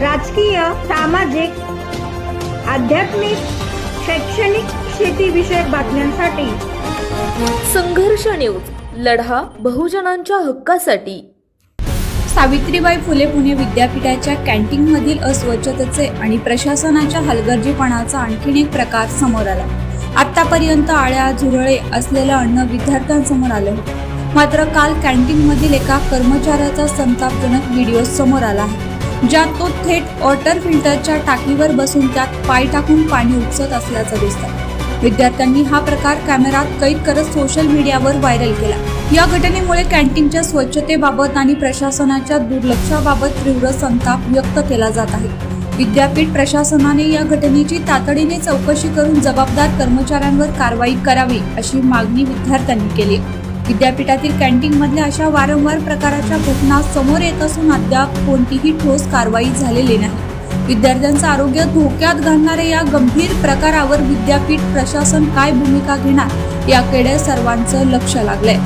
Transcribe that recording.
राजकीय सामाजिक आध्यात्मिक शैक्षणिक शेतीविषयक बातम्यांसाठी. संघर्ष न्यूज लढा बहुजनांच्या हक्कासाठी. सावित्रीबाई फुले पुणे विद्यापीठाच्या कॅन्टीनमधील अस्वच्छतेचे आणि प्रशासनाच्या हलगर्जीपणाचा आणखीन एक प्रकार समोर आला. आतापर्यंत आळ्या झुरळे असलेलं अन्न विद्यार्थ्यांसमोर आलं होतं. मात्र काल कॅन्टीनमधील एका कर्मचाऱ्याचा संतापजनक व्हिडिओ समोर आला आहे. ज्यात तो थेट वॉटर फिल्टरच्या टाकीवर बसून त्यात पाय टाकून पाणी उपसत असल्याचं दिसतं. विद्यार्थ्यांनी हा प्रकार कॅमेरात कैद करत सोशल मीडियावर व्हायरल केला. या घटनेमुळे कॅन्टीनच्या स्वच्छतेबाबत आणि प्रशासनाच्या दुर्लक्षाबाबत तीव्र संताप व्यक्त केला जात आहे. विद्यापीठ प्रशासनाने या घटनेची तातडीने चौकशी करून जबाबदार कर्मचाऱ्यांवर कारवाई करावी अशी मागणी विद्यार्थ्यांनी केली. विद्यापीठातील कॅन्टीनमधल्या अशा वारंवार प्रकाराच्या घटना समोर येत असून अद्याप कोणतीही ठोस कारवाई झालेली नाही. विद्यार्थ्यांचं आरोग्य धोक्यात घालणाऱ्या या गंभीर प्रकारावर विद्यापीठ प्रशासन काय भूमिका घेणार याकडे सर्वांचं लक्ष लागलंय.